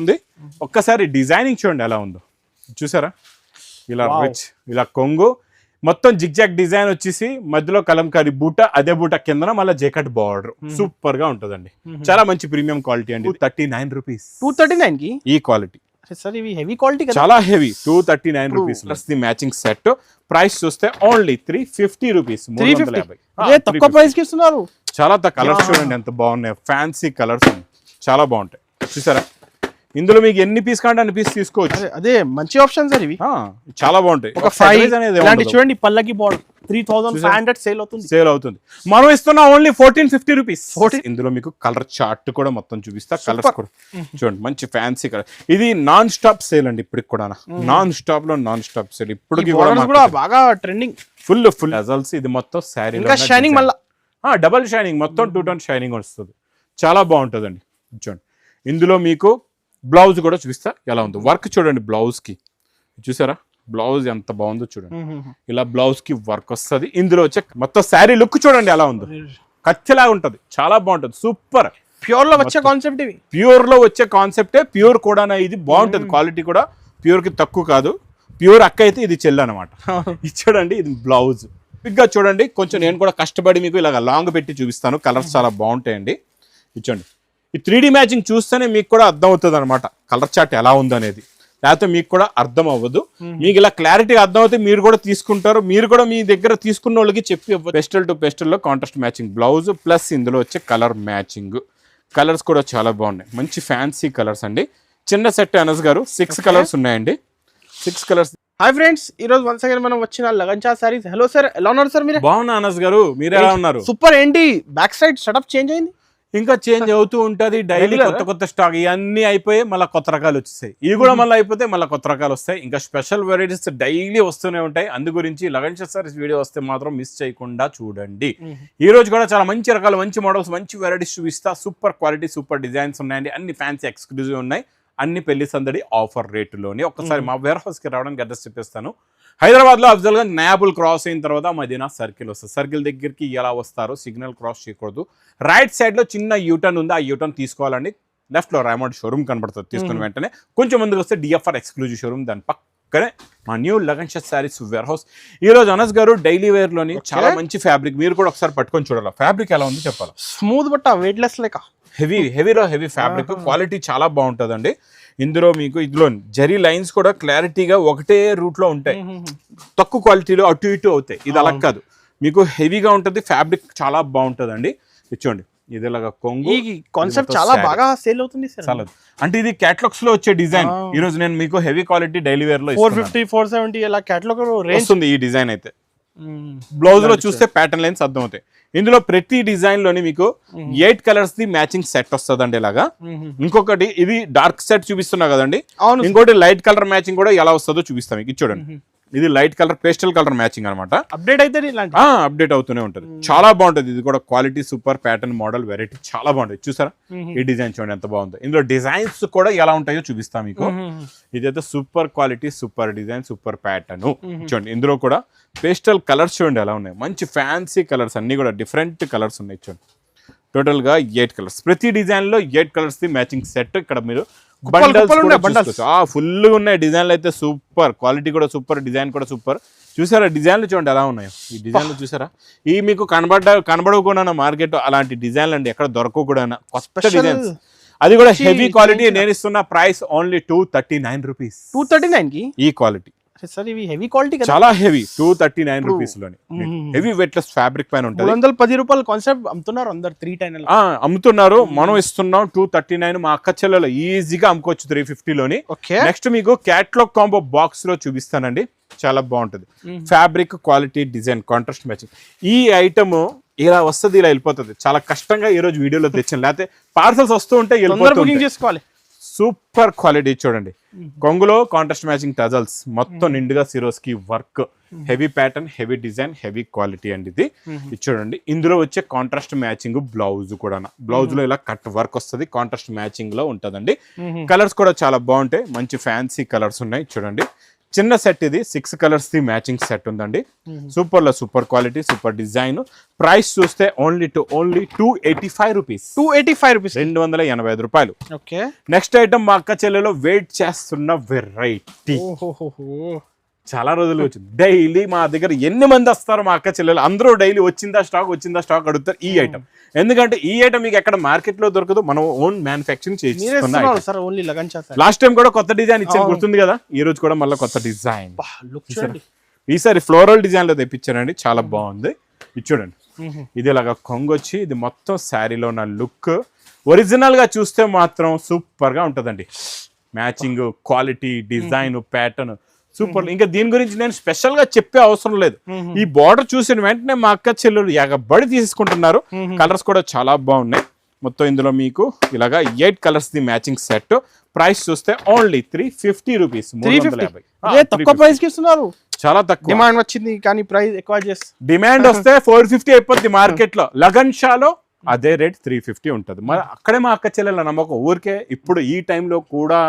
ఉంది. ఒక్కసారి డిజైనింగ్ చూడండి ఎలా ఉందో. చూసారా? ఇలా. రిచ్ ఇలా కొంగు. మొత్తం జిగ్జాగ్ డిజైన్ వచ్చేసి మధ్యలో కలంకారీ బూట అదే బూట కింద మళ్ళీ జేకట్ బార్డర్ సూపర్గా ఉంటుందండి. చాలా మంచి ప్రీమియం క్వాలిటీ అండి. Thirty nine rupees two thirty నైన్కి? ఈ క్వాలిటీ సార్ ఇవి హెవీ క్వాలిటీ కదా. చాలా heavy two thirty nine. Rupees plus the matching set price చూస్తే ఓన్లీ త్రీ ఫిఫ్టీ రూపీస్ తక్కువ ప్రైస్కి ఇస్తున్నారు. చాలా కలర్స్. చూడండి ఎంత బాగున్నాయి. ఫ్యాన్సీ కలర్స్ చాలా బాగుంటాయి. చూసారా? ఇందులో మీకు ఎన్ని పీస్ కావాలంటే అన్ని పీస్ తీసుకోవచ్చు. అదే మంచి ఆప్షన్ సార్ ఇవి. చాలా బాగుంటాయి. ఒక అనేది చూడండి పల్లకి border three thousand five hundred sale అవుతుంది. సేల్ అవుతుంది. మనం ఇస్తున్న ఓన్లీ ఫోర్టీన్ ఫిఫ్టీ రూపీస్ 14 ఇందులో మీకు కలర్ చార్ట్ కూడా మొత్తం చూపిస్తా. కలర్స్ కూడా. చూడండి మంచి ఫ్యాన్సీ కలర్ ఇది నాన్ స్టాప్ సేల్ అండి ఇప్పటికి కూడా నాన్ స్టాప్లో నాన్ స్టాప్ సేల్ ఇప్పటికి కూడా బాగా ట్రెండింగ్ ఫుల్ ఫుల్ అజల్స్ ఇది మొత్తం శారీ ఇంకా షైనింగ్ మళ్ళా. డబల్ షైనింగ్ మొత్తం టూ టోన్ షైనింగ్ వస్తుంది. చాలా బాగుంటుందండి. చూడండి. ఇందులో మీకు బ్లౌజ్ కూడా చూపిస్తా. ఎలా ఉందో. వర్క్ చూడండి బ్లౌజ్కి చూసారా? బ్లౌజ్ ఎంత బాగుందో చూడండి. ఇలా బ్లౌజ్కి వర్క్ వస్తుంది. ఇందులో వచ్చే మొత్తం శారీ లుక్ చూడండి ఎలా ఉందో. కత్తిలాగా ఉంటుంది. చాలా బాగుంటుంది. సూపర్. ప్యూర్లో వచ్చే కాన్సెప్ట్ ఇవి? ప్యూర్లో వచ్చే కాన్సెప్టే ప్యూర్ కూడా ఇది. బాగుంటుంది క్వాలిటీ కూడా. ప్యూర్కి తక్కువ కాదు. ప్యూర్ అక్క అయితే ఇది చెల్లు అనమాట ఇది చూడండి ఇది బ్లౌజ్. గా చూడండి. కొంచెం నేను కూడా కష్టపడి మీకు ఇలాగ లాంగ్ పెట్టి చూపిస్తాను. కలర్స్ చాలా బాగుంటాయండి. ఇచ్చండి ఈ త్రీ మ్యాచింగ్ చూస్తేనే మీకు కూడా అర్థం అవుతుంది అనమాట కలర్ చార్ట్ ఎలా ఉందనేది. లేకపోతే మీకు కూడా అర్థం అవ్వదు మీకు ఇలా క్లారిటీగా అర్థం అవుతే మీరు కూడా తీసుకుంటారు. మీరు కూడా మీ దగ్గర తీసుకున్న వాళ్ళకి చెప్పి పెస్టల్ టు పెస్టల్లో కాంట్రాస్ట్ మ్యాచింగ్ బ్లౌజ్ ప్లస్ ఇందులో వచ్చే కలర్ మ్యాచింగ్. కలర్స్ కూడా చాలా బాగున్నాయి. మంచి ఫ్యాన్సీ కలర్స్ అండి. చిన్న సెట్ అనస్ గారు. సిక్స్ కలర్స్ ఉన్నాయండి. Six colours. హాయ్ ఫ్రెండ్స్ ఈ రోజు వన్స్ అగైన్ మనం వచ్చిన లగంచా సారీస్ హలో సార్ ఎలా ఉన్నారు సార్ మీరు? బాగున్నా అనస్ గారు. మీరు ఎలా ఉన్నారు? సూపర్ ఏంటి? బ్యాక్ సైడ్ సెటప్ చేంజ్ అయింది? ఇంకా చేంజ్ అవుతూ ఉంటది డైలీ? కొత్త కొత్త స్టాక్ ఇవన్నీ అయిపోయి మళ్ళీ కొత్త రకాలు వచ్చేసాయి. ఇవి కూడా మళ్ళీ అయిపోతే మళ్ళీ కొత్త రకాలు వస్తాయి. ఇంకా స్పెషల్ వెరైటీస్ డైలీ వస్తూనే ఉంటాయి. అందు గురించి లగన్ సారీస్ వీడియో వస్తే మాత్రం మిస్ చేయకుండా చూడండి. ఈ రోజు కూడా చాలా మంచి రకాల మంచి మోడల్స్ మంచి వెరైటీస్ చూపిస్తా. సూపర్ క్వాలిటీ సూపర్ డిజైన్స్ ఉన్నాయండి. అన్ని ఫ్యాన్సీ ఎక్స్క్లూజివ్ ఉన్నాయి. అన్ని పెళ్ళి సందడి ఆఫర్ రేటులోని ఒక్కసారి మా వేర్ హౌస్కి రావడానికి అడ్రస్ చెప్పేస్తాను. హైదరాబాద్లో అఫ్జల్గా నయాబుల్ క్రాస్ అయిన తర్వాత మదీనా సర్కిల్ వస్తుంది. సర్కిల్ దగ్గరికి ఎలా వస్తారో సిగ్నల్ క్రాస్ చేయకూడదు. రైట్ సైడ్లో చిన్న యూటర్న్ ఉంది. ఆ యూటర్న్ తీసుకోవాలండి. లెఫ్ట్లో రాయమౌంట్ షోరూమ్ కనబడుతుంది. తీసుకుని వెంటనే కొంచెం ముందుకు వస్తే డిఎఫ్ఆర్ ఎక్స్క్లూజివ్ షోరూమ్ దాని పక్కనే మా new Lagan shirt saris warehouse ఈ రోజు అనస్ గారు డైలీ వేర్లోని చాలా మంచి ఫ్యాబ్రిక్ మీరు కూడా ఒకసారి పట్టుకొని చూడాలి? ఫ్యాబ్రిక్ ఎలా ఉంది చెప్పాలి? స్మూత్ బట్ట వెయిట్లెస్ లేక? హెవీ హెవీలో హెవీ ఫ్యాబ్రిక్ క్వాలిటీ చాలా బాగుంటుందండి. ఇందులో మీకు ఇందులో జరీ లైన్స్ కూడా క్లారిటీగా ఒకటే రూట్లో ఉంటాయి తక్కువ క్వాలిటీలో అటు ఇటు అవుతాయి. ఇది అలా కాదు. మీకు హెవీగా ఉంటుంది ఫ్యాబ్రిక్ చాలా బాగుంటుందండి. ఇచ్చోండి ఇది ఇలాగా కొంగు కాన్సెప్ట్ చాలా. బాగా సేల్ అవుతుంది చాలా అంటే ఇది క్యాటలాగ్స్లో వచ్చే డిజైన్. ఈ రోజు నేను మీకు హెవీ క్వాలిటీ డైలీ వేర్లో ఫోర్. ఫిఫ్టీ ఫోర్ సెవెంటీ ఇలా క్యాటలాగ్ రేంజ్ వస్తుంది ఈ డిజైన్ అయితే. బ్లౌజ్లో చూస్తే ప్యాటర్న్ లైన్స్ అర్థం అవుతాయి ఇందులో ప్రతి డిజైన్లోని మీకు eight colours the matching set వస్తుందండి ఇలాగా. ఇంకొకటి ఇది డార్క్ సెట్ చూపిస్తున్నా కదండి. ఇంకోటి లైట్ కలర్ మ్యాచింగ్ కూడా ఎలా వస్తుందో చూపిస్తాం మీకు. చూడండి. ఇది light colour pastel colour matching అనమాట అప్డేట్ అయితే అప్డేట్ అవుతూనే ఉంటుంది. చాలా బాగుంటుంది. ఇది కూడా quality super pattern model variety చాలా బాగుంటుంది. చూసారా? ఈ డిజైన్ చూడండి ఎంత బాగుందో. ఇందులో డిజైన్స్ కూడా ఎలా ఉంటాయో చూపిస్తాం మీకు. ఇదైతే super quality super design super pattern. చూడండి ఇందులో కూడా పేస్టల్ కలర్స్ చూడండి ఎలా ఉన్నాయి. మంచి ఫ్యాన్సీ కలర్స్ అన్ని కూడా డిఫరెంట్ కలర్స్ ఉన్నాయి చూడండి. టోటల్గా ఎయిట్ కలర్స్. ప్రతి డిజైన్లో eight colours the matching set. ఇక్కడ మీరు ఫుల్ ఉన్నాయి డిజైన్లు అయితే సూపర్. క్వాలిటీ కూడా సూపర్. డిజైన్ కూడా సూపర్. చూసారా? డిజైన్లు చూడండి ఎలా ఉన్నాయో. ఈ డిజైన్లు చూసారా? ఈ మీకు కనబడ్డ కనబడకుండా మార్కెట్ అలాంటి డిజైన్లు అండి ఎక్కడ దొరకవు కూడా కొత్త డిజైన్స్. అది కూడా హెవీ క్వాలిటీ. నేను ఇస్తున్న price only two thirty nine rupees two thirty నైన్కి? ఈ క్వాలిటీ సార్ ఇవి హెవీ క్వాలిటీ చాలా హెవీ టూ థర్టీ నైన్. రూపీస్లోని. హెవీ వెయిట్లెస్ ఫ్యాబ్రిక్ పైన ఉంటుంది. వందల పది రూపాయలు కాన్సెప్ట్ అమ్ముతున్నారు అందరు త్రీ టైన్ అమ్ముతున్నారు. మనం ఇస్తున్నాం టూ థర్టీ నైన్ మా అక్క చెల్లెలు ఈజీగా అమ్ముకోవచ్చు త్రీ లోని ఓకే. నెక్స్ట్ మీకు క్యాట్లాగ్ కాంబో బాక్స్లో చూపిస్తానండి. చాలా బాగుంటుంది. Fabric quality design contrast matching ఈ ఐటమ్ ఇలా వస్తుంది ఇలా వెళ్ళిపోతుంది. చాలా కష్టంగా ఈ రోజు వీడియోలో తెచ్చాను. లేకపోతే పార్సల్స్ వస్తూ ఉంటే బుకింగ్ చేసుకోవాలి. సూపర్ క్వాలిటీ చూడండి. కొంగులో కాంట్రాస్ట్ మ్యాచింగ్ టజల్స్ మొత్తం నిండుగా Swarovski work heavy pattern heavy design heavy quality అండి ఇది. ఇది చూడండి. ఇందులో వచ్చే కాంట్రాస్ట్ మ్యాచింగ్ బ్లౌజ్ కూడా బ్లౌజ్లో ఇలా కట్ వర్క్ వస్తుంది కాంట్రాస్ట్ మ్యాచింగ్లో ఉంటదండి కలర్స్ కూడా చాలా బాగుంటాయి. మంచి ఫ్యాన్సీ కలర్స్ ఉన్నాయి చూడండి. చిన్న సెట్ ఇది. Six colours the matching set ఉందండి. సూపర్లో super quality super design price చూస్తే only two only two eighty five rupees two eighty five rupees రెండు వందల ఎనభై ఐదు రూపాయలు. ఓకే. నెక్స్ట్ ఐటమ్ మా అక్క చెల్లెలో వెయిట్ చేస్తున్న వెరైటీ చాలా రోజులు వచ్చింది. డైలీ మా దగ్గర ఎన్ని మంది వస్తారు మా అక్క చెల్లెలు అందరూ డైలీ వచ్చిందా స్టాక్ వచ్చిందా స్టాక్ అడుగుతారు ఈ ఐటమ్ ఎందుకంటే ఈ ఐటమ్ మీకు ఎక్కడ మార్కెట్లో దొరకదు మనం ఓన్ లగంచా సార్ లాస్ట్ టైం కూడా కొత్త డిజైన్ ఇచ్చాను గుర్తుంది కదా? ఈ రోజు కూడా మళ్ళీ కొత్త డిజైన్ ఈసారి ఫ్లోరల్ డిజైన్లో తెప్పించానండి చాలా బాగుంది. ఇది చూడండి. మ్మ్. ఇది ఇలాగా కొంగు వచ్చి ఇది మొత్తం శారీలో ఉన్న లుక్ ఒరిజినల్గా చూస్తే మాత్రం సూపర్గా ఉంటదండి. Matching quality design pattern super. ఇంకా దీని గురించి నేను స్పెషల్గా చెప్పే అవసరం లేదు. ఈ బార్డర్ చూసిన వెంటనే మా అక్క చెల్లెలు ఎగబడి తీసుకుంటున్నారు. కలర్స్ కూడా చాలా బాగున్నాయి. మొత్తం ఇందులో మీకు ఇలాగా eight colours the matching set price చూస్తే ఓన్లీ త్రీ ఫిఫ్టీ రూపీస్ తక్కువ ప్రైస్కి ఇస్తున్నారు. చాలా తక్కువ. డిమాండ్ వచ్చింది కానీ ప్రైస్ ఎక్కువ చేస్తారు డిమాండ్ వస్తే ఫోర్ ఫిఫ్టీ అయిపోద్ది మార్కెట్లో. లగన్ షాలో అదే రేట్ త్రీ ఫిఫ్టీ ఉంటుంది. మరి అక్కడే మా అక్క చెల్లెల నమ్మకం. ఊరికే ఇప్పుడు ఈ టైంలో కూడా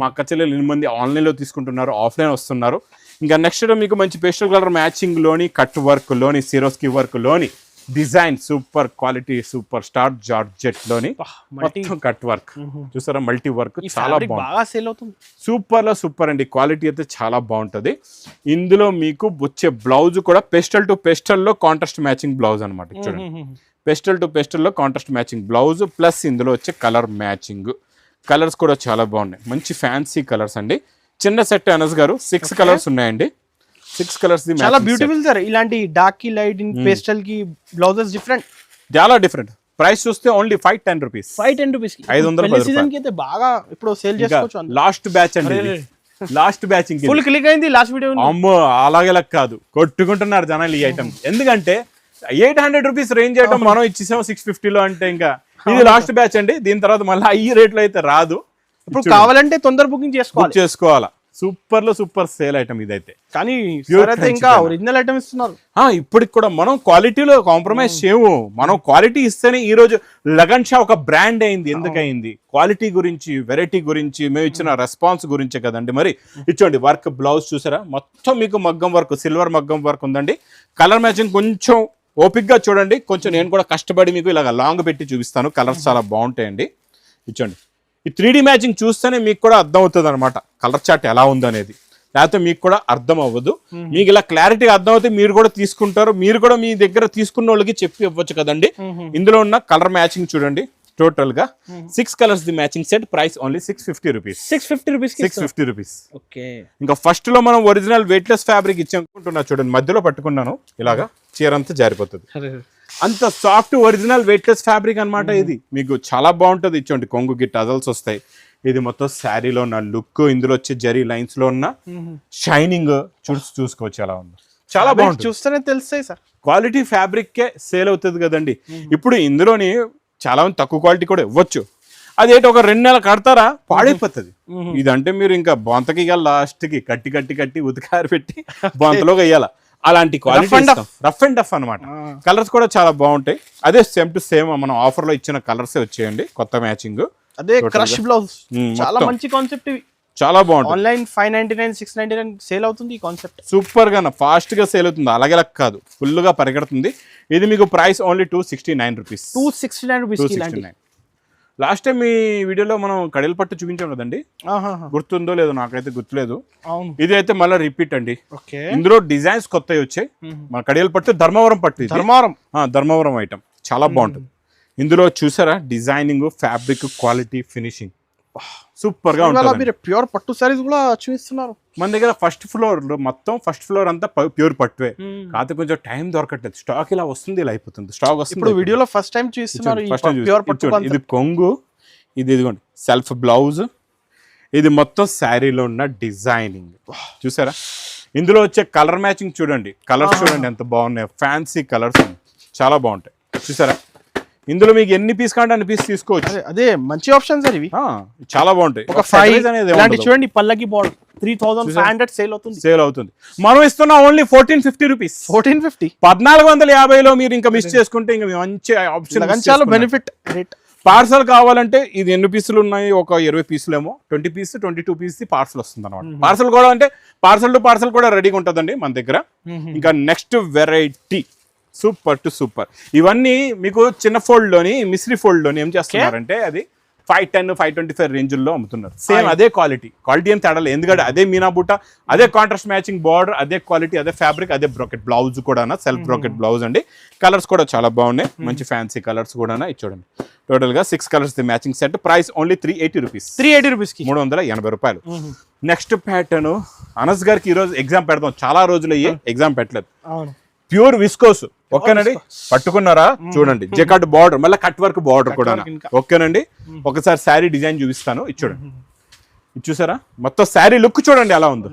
మా అక్క చెల్లెలు ఎన్ని మంది ఆన్లైన్లో తీసుకుంటున్నారు ఆఫ్లైన్ వస్తున్నారు. ఇంకా నెక్స్ట్ మీకు మంచి పేస్టల్ కలర్ మ్యాచింగ్లోని కట్ వర్క్లోని Swarovski వర్క్లోని design super quality super star జార్జెట్లోని మొత్తం కట్ వర్క్ చూసారా మల్టీ వర్క్ చాలా ఫ్యాబ్రిక్ బాగుంది బాగా సేల్ అవుతుంది. సూపర్లో సూపర్ అండి. క్వాలిటీ అయితే చాలా బాగుంటది. ఇందులో మీకు వచ్చే బ్లౌజ్ కూడా పెస్టల్ టు పెస్టల్లో కాంట్రాస్ట్ మ్యాచింగ్ బ్లౌజ్ అనమాట చూడండి. పెస్టల్ టు పెస్టల్లో కాంట్రాస్ట్ మ్యాచింగ్ బ్లౌజ్ ప్లస్ ఇందులో వచ్చే కలర్ మ్యాచింగ్ కలర్స్ కూడా చాలా బాగున్నాయి. మంచి ఫ్యాన్సీ కలర్స్ అండి. చిన్న సెట్ అనస్ గారు సిక్స్ కలర్స్ ఉన్నాయండి. సిక్స్ కలర్స్ చాలా. బ్యూటిఫుల్ సార్ ఇలాంటి డార్క్కి లైట్ ఇన్ పేస్టల్కి బ్లౌజెస్ డిఫరెంట్ చాలా డిఫరెంట్ ప్రైస్ చూస్తే only five ten rupees five ten rupees ఐదు వందల సీజన్కి అయితే బాగా ఇప్పుడు సేల్ చేసుకోవచ్చు లాస్ట్ బ్యాచ్ అండి లాస్ట్ బ్యాచ్ ఇంకా ఫుల్ క్లిక్ అయింది లాస్ట్ వీడియో అమ్మో అలాగేలా కాదు. కొట్టుకుంటున్నారు జనాలు ఈ ఐటమ్ ఎందుకంటే eight hundred rupees range item మనం ఇచ్చేసాం సిక్స్ ఫిఫ్టీలో అంటే ఇంకా. ఇది లాస్ట్ బ్యాచ్ అండి. దీని తర్వాత మళ్ళీ ఈ రేట్లో అయితే రాదు. ఇప్పుడు కావాలంటే తొందర బుకింగ్ చేసుకోవాలి. చేసుకోవాలా. సూపర్లో సూపర్ సేల్ ఐటమ్ ఇదైతే. కానీ ఇంకా ఒరిజినల్ ఐటమ్ ఇస్తున్నారు. ఇప్పటికి కూడా మనం క్వాలిటీలో కాంప్రమైజ్ చేయము. మనం క్వాలిటీ ఇస్తేనే ఈ రోజు లగన్ షా ఒక బ్రాండ్ అయింది. ఎందుకయింది? క్వాలిటీ గురించి వెరైటీ గురించి మేము ఇచ్చిన రెస్పాన్స్ గురించే కదండి మరి. ఇచ్చోండి వర్క్ బ్లౌజ్ చూసారా? మొత్తం మీకు మగ్గం వర్క్ సిల్వర్ మగ్గం వర్క్ ఉందండి. కలర్ మ్యాచింగ్ కొంచెం ఓపిక్గా చూడండి. కొంచెం నేను కూడా కష్టపడి మీకు ఇలాగ లాంగ్ పెట్టి చూపిస్తాను. కలర్స్ చాలా బాగుంటాయండి. ఇచ్చోండి. ఈ త్రీ మ్యాచింగ్ చూస్తేనే మీకు కూడా అర్థం అవుతుంది అనమాట కలర్ చార్ట్ ఎలా ఉందనేది. లేకపోతే మీకు కూడా అర్థం అవ్వదు మీకు ఇలా క్లారిటీగా అర్థం అవుతే మీరు కూడా తీసుకుంటారు. మీరు కూడా మీ దగ్గర తీసుకున్న వాళ్ళకి చెప్పి ఇవ్వచ్చు కదండి. ఇందులో ఉన్న కలర్ మ్యాచింగ్ చూడండి. టోటల్గా six colours the matching set price only six fifty rupees six fifty rupees six fifty rupees okay. ఇంకా ఫస్ట్లో మనం ఒరిజినల్ వెయిట్లెస్ ఫ్యాబ్రిక్ ఇచ్చానుకుంటున్నా చూడండి మధ్యలో పట్టుకున్నాను ఇలాగా చీర అంతా జారిపోతుంది. అంత సాఫ్ట్ ఒరిజినల్ వెయిట్లెస్ ఫ్యాబ్రిక్ అన్నమాట ఇది. మీకు చాలా బాగుంటుంది. ఇచ్చోండి కొంగుకి టజల్స్ వస్తాయి. ఇది మొత్తం శారీలో ఉన్న లుక్ ఇందులో వచ్చే జరీ లైన్స్లో ఉన్న షైనింగ్ చూసి చూసుకోవచ్చు ఎలా ఉందో. చాలా బాగుంటుంది. చూస్తేనే తెలుస్తాయి సార్. క్వాలిటీ ఫ్యాబ్రిక్ కే సేల్ అవుతుంది కదండి. ఇప్పుడు ఇందులోని చాలా మంది తక్కువ క్వాలిటీ కూడా ఇవ్వచ్చు. అదేంటి ఒక రెండు నెలలు కడతారా? పాడైపోతుంది. ఇదంటే మీరు ఇంకా బొంతకి లాస్ట్కి కట్టి కట్టి కట్టి ఉతికారు పెట్టి బొంతలోకి వేయాల అలాంటి క్వాలిటీ. రఫ్ అండ్ టఫ్ అనమాట కలర్స్ కూడా చాలా బాగుంటాయి. అదే సేమ్ టు సేమ్ మనం ఆఫర్లో ఇచ్చిన కలర్స్ వచ్చేయండి. కొత్త మ్యాచింగ్. అదే క్రష్ బ్లౌజ్. చాలా. మంచి కాన్సెప్ట్ ఇవి. చాలా బాగుంటుంది. Online five ninety nine six ninety nine sale అవుతుంది ఈ కాన్సెప్ట్ సూపర్గా ఫాస్ట్గా సేల్ అవుతుంది. అలాగే కాదు. ఫుల్గా పరిగెడుతుంది. ఇది మీకు price only two sixty nine rupees two sixty nine rupees last time మీ వీడియోలో మనం కడెల పట్టు చూపించాం కదండి? గుర్తుందో లేదో నాకైతే గుర్తులేదు. ఇది అయితే మళ్ళీ రిపీట్ అండి. ఇందులో డిజైన్స్ కొత్తవి వచ్చాయి. మన కడియల పట్టు ధర్మవరం పట్టు ఆ, ధర్మవరం ఐటమ్ చాలా బాగుంటుంది. ఇందులో చూసారా? డిజైనింగ్ ఫ్యాబ్రిక్ క్వాలిటీ ఫినిషింగ్ సూపర్గా ఉంటుంది మీరు ప్యూర్ పట్టు సారీస్ కూడా చూపిస్తున్నారు. మన దగ్గర ఫస్ట్ ఫ్లోర్ మొత్తం ఫస్ట్ ఫ్లోర్ అంతా ప్యూర్ పట్టువే. కాకపోతే కొంచెం టైం దొరకట్లేదు. స్టాక్ ఇలా వస్తుంది ఇలా అయిపోతుంది. స్టాక్ వస్తుంది. ఇప్పుడు వీడియోలో ఫస్ట్ టైం చూస్తున్నారు ఫస్ట్ ప్యూర్ పట్టు ఇది. కొంగు ఇది ఇదిగోండి సెల్ఫ్ బ్లౌజ్ ఇది మొత్తం శారీలో ఉన్న డిజైనింగ్ చూసారా? ఇందులో వచ్చే కలర్ మ్యాచింగ్ చూడండి. కలర్స్ చూడండి ఎంత బాగున్నాయి. ఫ్యాన్సీ కలర్స్ చాలా బాగుంటాయి. చూసారా? ఇందులో మీకు ఎన్ని పీస్ కావాలంటే అన్ని పీస్ తీసుకోవచ్చు. అదే మంచి ఆప్షన్ సార్ ఇవి. చాలా బాగుంటాయి. ఒక ఫైవ్ అనేది చూడండి పల్లకి border three thousand five hundred sale అవుతుంది. సేల్ అవుతుంది. మనం ఇస్తున్న only fourteen fifty rupees fourteen fifty పద్నాలుగు వందల యాభైలో మీరు ఇంకా మిస్ చేసుకుంటే ఇంకా మంచి ఆప్షన్ లగంచాలో బెనిఫిట్ రేట్ పార్సల్ కావాలంటే ఇది ఎన్ని పీసులు ఉన్నాయి? ఒక ఇరవై పీసులు ఏమో twenty piece twenty two piece parcel వస్తుంది అనమాట పార్సల్ కూడా అంటే పార్సల్ టు పార్సల్ కూడా రెడీగా ఉంటుందండి మన దగ్గర. ఇంకా next variety super to super ఇవన్నీ మీకు చిన్న fold లోని మిశ్రీ fold లోని ఏం చేస్తున్నారంటే అది five ten five twenty five రేంజ్లో అమ్ముతున్నారు. సేమ్ అదే క్వాలిటీ క్వాలిటీ ఏం తేడా ఎందుకంటే అదే మీనా బుట్ట అదే కాంట్రాస్ట్ మ్యాచింగ్ బార్డర్ అదే క్వాలిటీ అదే ఫ్యాబ్రిక్ అదే బ్రాకెట్ బ్లౌజ్ కూడా సెల్ఫ్ బ్రాకెట్ బ్లౌజ్ అండి. కలర్స్ కూడా చాలా బాగున్నాయి. మంచి ఫ్యాన్సీ కలర్స్ కూడా ఇది చూడండి. టోటల్గా six colours the matching set price only three eighty rupees three eighty రూపీస్కి. మూడు వందల ఎనభై రూపాయలు. నెక్స్ట్ ప్యాటర్న్ అనస్ గారికి ఈ రోజు ఎగ్జామ్ పెడతాం చాలా రోజులు అయ్యి ఎగ్జామ్ పెట్టలేదు. Pure viscose. ఓకేనండి? పట్టుకున్నారా? చూడండి జకాట్ బార్డర్ మళ్ళీ కట్ వర్క్ బార్డర్ కూడా. ఓకేనండి? ఒకసారి శారీ డిజైన్ చూపిస్తాను. ఇది చూడండి. ఇది చూసారా? మొత్తం శారీ లుక్ చూడండి ఎలా ఉందో.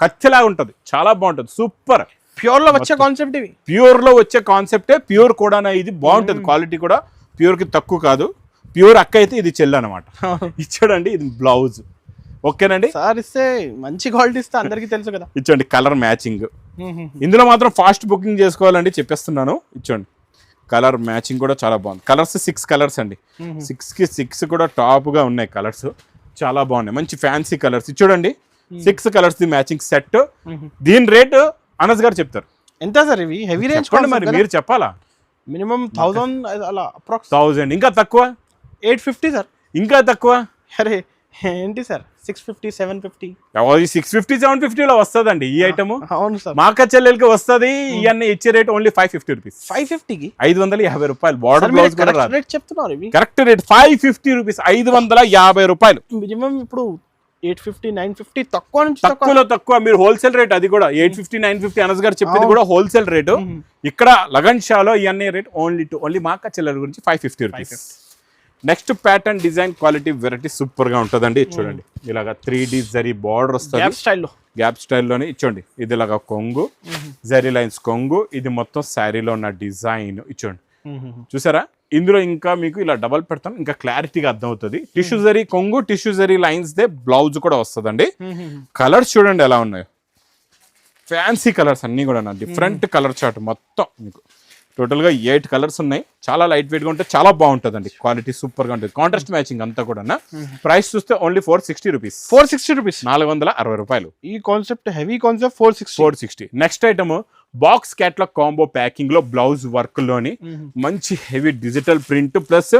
కత్తిలా ఉంటది. చాలా బాగుంటది. సూపర్. ప్యూర్లో వచ్చే కాన్సెప్ట్ ఇవి. ప్యూర్లో వచ్చే కాన్సెప్టే ప్యూర్ కూడా ఇది? బాగుంటది. క్వాలిటీ కూడా ప్యూర్కి తక్కువ కాదు. ప్యూర్ అక్క అయితే ఇది చెల్లు అనమాట ఇది చూడండి ఇది బ్లౌజ్. ఓకేనండి? సార్ ఇస్తే మంచి క్వాలిటీ ఇస్తే అందరికీ తెలుసు కదా. ఇచ్చోండి కలర్ మ్యాచింగ్. ఇందులో మాత్రం ఫాస్ట్ బుకింగ్ చేసుకోవాలండి చెప్పేస్తున్నాను. ఇచ్చోండి. కలర్ మ్యాచింగ్ కూడా చాలా బాగుంది. కలర్స్ సిక్స్ కలర్స్ అండి. సిక్స్కి సిక్స్ కూడా టాప్గా ఉన్నాయి కలర్స్. చాలా బాగున్నాయి. మంచి ఫ్యాన్సీ కలర్స్. చూడండి six colours the matching set. దీని రేట్ అనస్ గారు చెప్తారు. ఎంత సార్ ఇవి? హెవీ రేంజ్ మరి మీరు చెప్పాలా? మినిమం థౌసండ్ అలా అప్రాక్స్. థౌజండ్. ఇంకా తక్కువ? Eight fifty sir. ఇంకా తక్కువ? అరే ఏంటి sir? Six fifty seven fifty six fifty seven ఫిఫ్టీలో వస్తుందండి ఈ ఐటమ్ అవును సార్. మా అక్క చెల్లెలకి వస్తుంది ఇవన్నీ ఇచ్చే rate only five fifty rupees five ఫిఫ్టీకి ఐదు వందల యాభై రూపాయలు. బార్డర్ బ్లౌజ్ కూడా రాదు. రేట్ చెప్తున్నారు ఇవి. Correct rate five fifty rupees ఐదు వందల యాభై రూపాయలు. మినిమం ఇప్పుడు ఎయిట్ ఫిఫ్టీ నైన్ ఫిఫ్టీ తక్కువ నుంచి తక్కువ. తక్కువలో తక్కువ మీరు హోల్సేల్ రేట్ అది కూడా. Eight fifty nine fifty Anas గారు చెప్పింది కూడా హోల్సేల్ రేటు ఇక్కడ లగన్ షాలో ఇవన్నీ రేట్ ఓన్లీ టు ఓన్లీ మా అక్క చెల్లెల గురించి five fifty rupees next pattern design quality variety సూపర్గా ఉంటుందండి చూడండి. ఇలాగా త్రీ డి జరీ బార్డర్ వస్తుంది. గ్యాప్ స్టైల్లో. గ్యాప్ స్టైల్లోనే ఇచ్చోండి ఇది ఇలాగా కొంగు. జరీ లైన్స్ కొంగు. ఇది మొత్తం శారీలో ఉన్న డిజైన్. ఇచ్చోండి చూసారా? ఇందులో ఇంకా మీకు ఇలా డబల్ పెడతాను. ఇంకా క్లారిటీగా అర్థమవుతుంది. టిష్యూ జరీ కొంగు tissue zari lines the blouse కూడా వస్తుందండి. కలర్స్ చూడండి ఎలా ఉన్నాయో. ఫ్యాన్సీ కలర్స్ అన్నీ కూడా డిఫరెంట్ కలర్ చార్ట్ మొత్తం మీకు. టోటల్గా ఎయిట్ కలర్స్ ఉన్నాయి. చాలా లైట్ వెయిట్గా ఉంటే చాలా బాగుంటుందండి. క్వాలిటీ సూపర్గా ఉంటుంది. కాంట్రాస్ట్ మ్యాచింగ్ అంతా కూడా ప్రైస్ చూస్తే only four sixty rupees four sixty rupees నాలుగు వందల అరవై రూపాయలు. ఈ concept heavy concept four sixty four sixty next item box catalogue combo ప్యాకింగ్లో blouse వర్క్లోని మంచి heavy digital print plus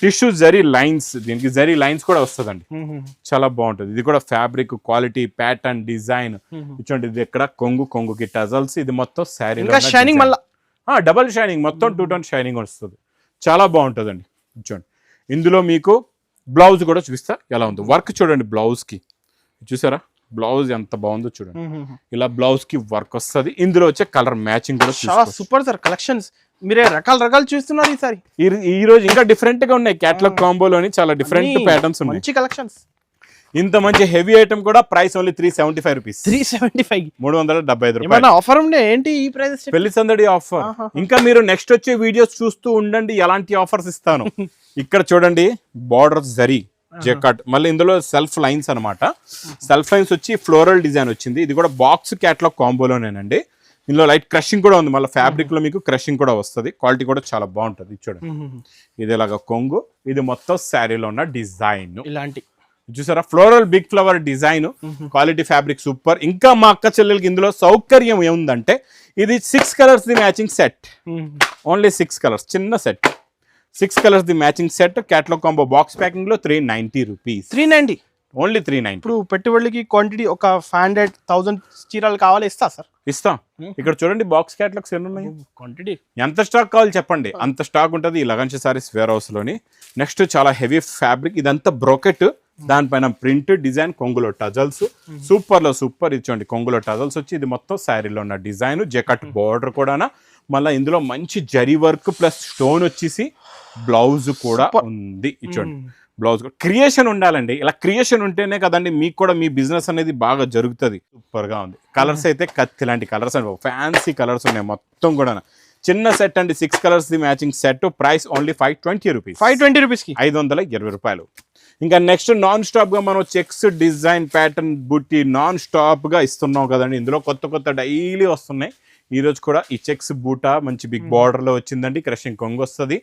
tissue zari lines దీనికి జరీ లైన్స్ కూడా వస్తుందండి. చాలా బాగుంటుంది. ఇది కూడా ఫ్యాబ్రిక్ క్వాలిటీ ప్యాటర్న్ డిజైన్ ఇటువంటి ఇది ఎక్కడ? కొంగు కొంగుకి టజల్స్. ఇది మొత్తం శారీ షైనింగ్ మళ్ళా డబల్ షైనింగ్ మొత్తం టూ టోన్ షైనింగ్ వస్తుంది. చాలా బాగుంటుందండి. చూడండి. ఇందులో మీకు బ్లౌజ్ కూడా చూపిస్తా. ఎలా ఉంది. వర్క్ చూడండి బ్లౌజ్కి చూసారా? బ్లౌజ్ ఎంత బాగుందో చూడండి. ఇలా బ్లౌజ్కి వర్క్ వస్తుంది. ఇందులో వచ్చే కలర్ మ్యాచింగ్ కూడా చాలా సూపర్ సార్. కలెక్షన్స్. మీరే రకాల రకాలు చూస్తున్నారు ఈసారి. ఈ- ఈ రోజు ఇంకా డిఫరెంట్గా ఉన్నాయి. క్యాటలాగ్ కాంబోలోని చాలా డిఫరెంట్ ప్యాటర్న్స్ ఉన్నాయి. మంచి కలెక్షన్స్. ఇంత మంచి హెవీ ఐటమ్ కూడా price only three seventy five rupees. Three seventy five. మూడు వందల డెబ్బై ఐదు రూపాయలు. ఆఫర్ ఉండే? ఏంటి ఈ ప్రైస్ పెళ్ళి సందడి ఆఫర్ ఇంకా మీరు నెక్స్ట్ వచ్చే వీడియోస్ చూస్తూ ఉండండి ఎలాంటి ఆఫర్స్ ఇస్తాను. ఇక్కడ చూడండి బార్డర్ జరీ జెకట్ మళ్ళీ ఇందులో సెల్ఫ్ లైన్స్ అన్నమాట. సెల్ఫ్ లైన్స్ వచ్చి ఫ్లోరల్ డిజైన్ వచ్చింది. ఇది కూడా బాక్స్ క్యాట్లాగ్ కాంబోలోనేనండి ఇందులో లైట్ క్రషింగ్ కూడా ఉంది. మళ్ళీ ఫ్యాబ్రిక్లో మీకు క్రషింగ్ కూడా వస్తుంది. క్వాలిటీ కూడా చాలా బాగుంటుంది. చూడండి. ఇది ఇలాగ కొంగు. ఇది మొత్తం శారీలో ఉన్న డిజైన్ ఇలాంటి. చూసారా? Floral big flower design quality fabric super. ఇంకా మా అక్క చెల్లెలకి ఇందులో సౌకర్యం ఏముందంటే ఇది six colours the matching set only six colours చిన్న set six colours the matching set catalogue combo box ప్యాకింగ్లో three ninety rupees three ninety only three ninety ఇప్పుడు పెట్టుబడికి క్వాంటిటీ ఒక ఫైవ్ హండ్రెడ్ థౌసండ్ చీరలు కావాలి? ఇస్తా సార్ ఇస్తాం. ఇక్కడ చూడండి బాక్స్ క్యాట్లాగ్స్ ఎన్ని ఉన్నాయి క్వాంటిటీ ఎంత స్టాక్ కావాలి చెప్పండి? అంత స్టాక్ ఉంటుంది ఈ లగంచ సారీస్ వేర్ హౌస్లోని. నెక్స్ట్ చాలా హెవీ ఫ్యాబ్రిక్ ఇదంతా బ్రోకెట్ దానిపైన ప్రింట్ డిజైన్ కొంగులో టజల్స్. సూపర్లో సూపర్ ఇచ్చోండి కొంగులో టజల్స్ వచ్చి ఇది మొత్తం శారీలో ఉన్న డిజైన్ జెకట్ బార్డర్ కూడా మళ్ళీ ఇందులో మంచి జరీ వర్క్ ప్లస్ స్టోన్ వచ్చేసి బ్లౌజ్ కూడా ఉంది ఇచ్చోండి బ్లౌజ్ క్రియేషన్ ఉండాలండి. ఇలా క్రియేషన్ ఉంటేనే కదండి మీకు కూడా మీ బిజినెస్ అనేది బాగా జరుగుతుంది. సూపర్గా ఉంది. కలర్స్ అయితే కత్తి లాంటి కలర్స్ అండి. ఫ్యాన్సీ కలర్స్ ఉన్నాయి మొత్తం కూడా చిన్న సెట్ అండి six colours the matching set price only five twenty rupees. Five twenty రూపీస్కి. ఐదు వందల ఇరవై రూపాయలు. ఇంకా నెక్స్ట్ నాన్ స్టాప్గా మనం చెక్స్ డిజైన్ ప్యాటర్న్ బుట్టి నాన్ స్టాప్గా ఇస్తున్నాం కదండి. ఇందులో కొత్త కొత్త డైలీ వస్తున్నాయి. ఈ రోజు కూడా ఈ చెక్స్ బూటా మంచి బిగ్ బార్డర్లో వచ్చిందండి. క్రషింగ్ కొంగు వస్తుంది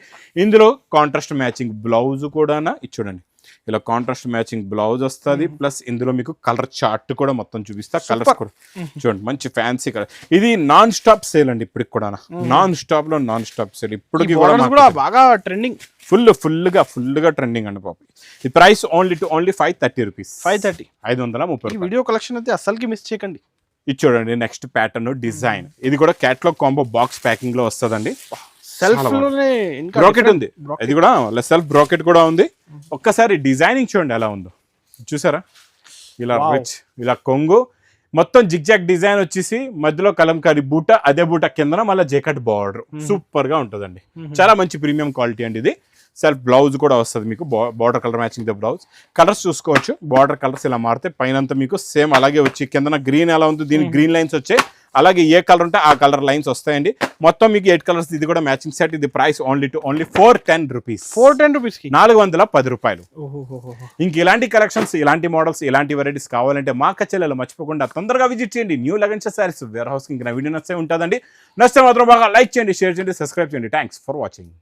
ఇందులో కాంట్రాస్ట్ మ్యాచింగ్ బ్లౌజ్ కూడా ఇది చూడండి. ఇలా కాంట్రాస్ట్ మ్యాచింగ్ బ్లౌజ్ వస్తుంది ప్లస్ ఇందులో మీకు కలర్ చార్ట్ కూడా మొత్తం చూపిస్తా. కలర్స్ కూడా. చూడండి మంచి ఫ్యాన్సీ కలర్ ఇది నాన్ స్టాప్ సేల్ అండి ఇప్పటికి కూడా నాన్ స్టాప్లో నాన్ స్టాప్ సేల్ ఇప్పటికి కూడా బాగా ట్రెండింగ్ ఫుల్ ఫుల్గా ఫుల్గా ట్రెండింగ్ అండి పాప ఈ price only to only five thirty rupees five thirty ఐదు వందల ముప్పై వీడియో కలెక్షన్ అయితే అస్సలకి మిస్ చేయకండి. ఇది చూడండి నెక్స్ట్ ప్యాటర్న్ డిజైన్ ఇది కూడా క్యాట్లాగ్ కాంబో బాక్స్ ప్యాకింగ్లో వస్తుందండి. సెల్ఫ్ బ్రాకెట్ ఉంది. ఇది కూడా సెల్ఫ్ బ్రాకెట్ కూడా ఉంది. ఒక్కసారి డిజైనింగ్ చూడండి ఎలా ఉందో. చూసారా? ఇలా. రిచ్ ఇలా కొంగు. మొత్తం జిగ్జాగ్ డిజైన్ వచ్చేసి మధ్యలో కలంకారీ బూట అదే బూట కిందన మళ్ళీ జెకెట్ బార్డర్ సూపర్గా ఉంటుందండి. చాలా మంచి ప్రీమియం క్వాలిటీ అండి ఇది. సెల్ఫ్ బ్లౌజ్ కూడా వస్తుంది మీకు. Border colour matching the blouse colours చూసుకోవచ్చు. బార్డర్ కలర్స్ ఇలా మారితే పైన మీకు సేమ్ అలాగే వచ్చి కిందన గ్రీన్ ఎలా ఉంది దీనికి గ్రీన్ లైన్స్ వచ్చాయి. అలాగే ఏ కలర్ ఉంటే ఆ కలర్ లైన్స్ వస్తాయండి. మొత్తం మీకు ఎయిట్ కలర్స్ ఇది కూడా మ్యాచింగ్ సెట్ ఇది price only to only four ten rupees four ten రూపీస్కి? నాలుగు వందల పది రూపాయలు. ఇంక ఇలాంటి కలెక్షన్స్ ఇలాంటి మోడల్స్ ఇలాంటి వెరైటీస్ కావాలంటే మా కచెలలో మర్చిపోకుండా తొందరగా విజిట్ చేయండి. New Lagan's sarees warehouse ఇంక నా వీడియో నచ్చే ఉంటుందండి. నచ్చితే మాత్రం బాగా లైక్ చేయండి షేర్ చేయండి సబ్స్క్రైబ్ చేయండి. Thanks for watching